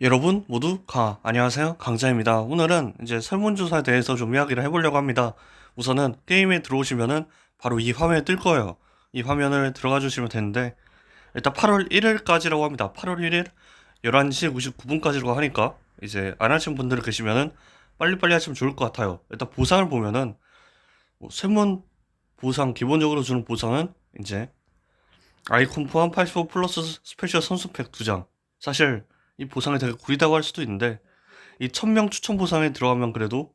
여러분 모두 가 안녕하세요. 강자입니다. 오늘은 이제 설문조사에 대해서 좀 이야기를 해보려고 합니다. 우선은 게임에 들어오시면은 바로 이 화면에 뜰 거예요. 이 화면을 들어가 주시면 되는데 일단 8월 1일까지라고 합니다. 8월 1일 11시 59분까지라고 하니까 이제 안 하신 분들 계시면은 빨리빨리 하시면 좋을 것 같아요. 일단 보상을 보면은 뭐 설문 보상 기본적으로 주는 보상은 이제 아이콘 포함 85 플러스 스페셜 선수팩 2장. 사실 이 보상이 되게 구리다고 할 수도 있는데 이 1000명 추천 보상에 들어가면 그래도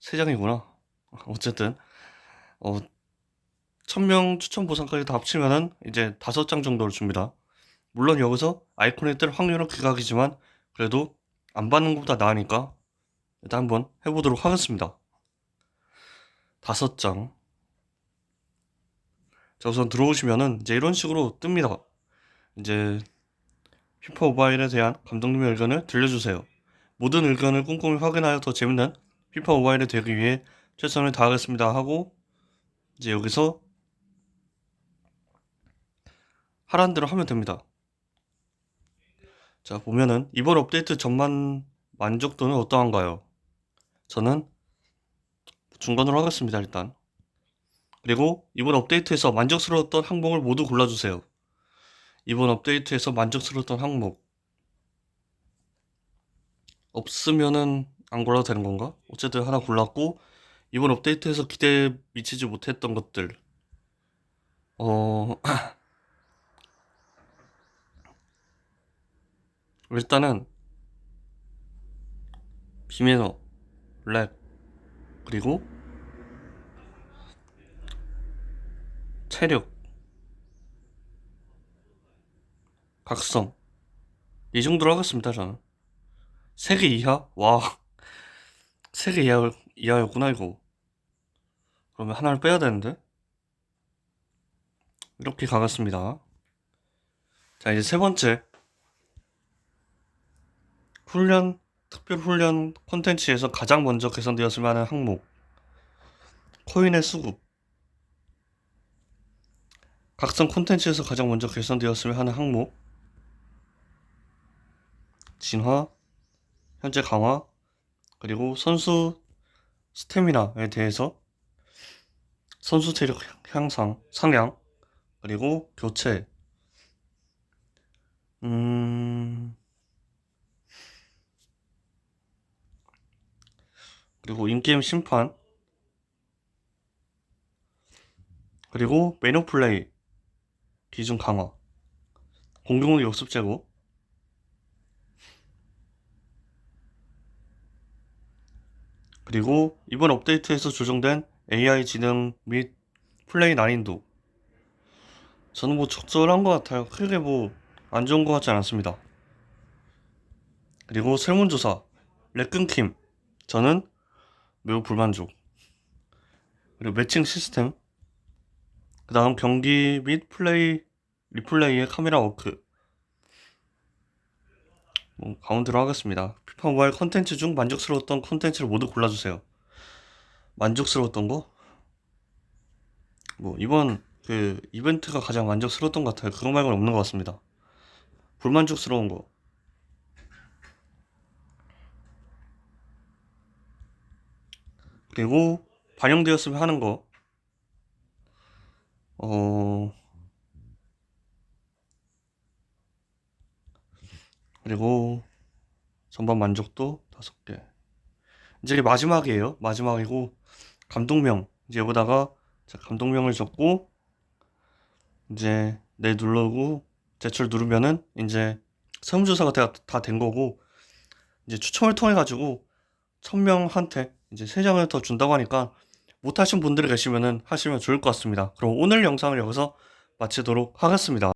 3장이구나. 어쨌든 어 1000명 추천 보상까지 다 합치면은 이제 5장 정도를 줍니다. 물론 여기서 아이콘에 뜰 확률은 극악이지만 그래도 안 받는 것보다 나으니까 일단 한번 해보도록 하겠습니다. 5장. 자 우선 들어오시면은 이제 이런 식으로 뜹니다. 이제 피파 모바일에 대한 감독님의 의견을 들려주세요. 모든 의견을 꼼꼼히 확인하여 더 재밌는 피파 모바일이 되기 위해 최선을 다하겠습니다 하고 이제 여기서 하라는 대로 하면 됩니다. 자 보면은 이번 업데이트 전만 만족도는 어떠한가요? 저는 중간으로 하겠습니다 일단. 그리고 이번 업데이트에서 만족스러웠던 항목을 모두 골라주세요. 이번 업데이트에서 만족스러웠던 항목. 없으면은 안 골라도 되는 건가? 어쨌든 하나 골랐고 이번 업데이트에서 기대에 미치지 못했던 것들. 어 일단은 비매너 렉 그리고 체력 각성. 이 정도로 하겠습니다 저는. 3개 이하? 와. 3개 이하, 이하였구나 이거. 그러면 하나를 빼야 되는데? 이렇게 가겠습니다. 자 이제 세 번째. 훈련 특별 훈련 콘텐츠에서 가장 먼저 개선되었을 만한 항목. 코인의 수급. 각성 콘텐츠에서 가장 먼저 개선되었으면 하는 항목 진화, 현재 강화, 그리고 선수 스태미나에 대해서 선수 체력 향상, 상향, 그리고 교체, 음, 그리고 인게임 심판, 그리고 메뉴 플레이 기준 강화, 공격력 역습 제고, 그리고 이번 업데이트에서 조정된 AI 지능 및 플레이 난이도 저는 뭐 적절한 것 같아요. 크게 뭐 안 좋은 것 같지 않았습니다. 그리고 설문조사 렉 끊김 저는 매우 불만족. 그리고 매칭 시스템 그 다음 경기 및 플레이 리플레이의 카메라 워크 뭐 가운데로 하겠습니다. 피파 모바일 컨텐츠 중 만족스러웠던 컨텐츠를 모두 골라주세요. 만족스러웠던 거? 뭐 이번 그 이벤트가 가장 만족스러웠던 것 같아요. 그거 말고는 없는 것 같습니다. 불만족스러운 거. 그리고 반영되었으면 하는 거. 어 그리고 전반 만족도 다섯 개. 이제 마지막이에요. 마지막이고 감독명 이제 여기다가 자, 감독명을 적고 이제 내 누르고 제출 누르면은 이제 설문조사가 다 된 거고 이제 추첨을 통해 가지고 천 명한테 이제 세 장을 더 준다고 하니까 못 하신 분들이 계시면은 하시면 좋을 것 같습니다. 그럼 오늘 영상을 여기서 마치도록 하겠습니다.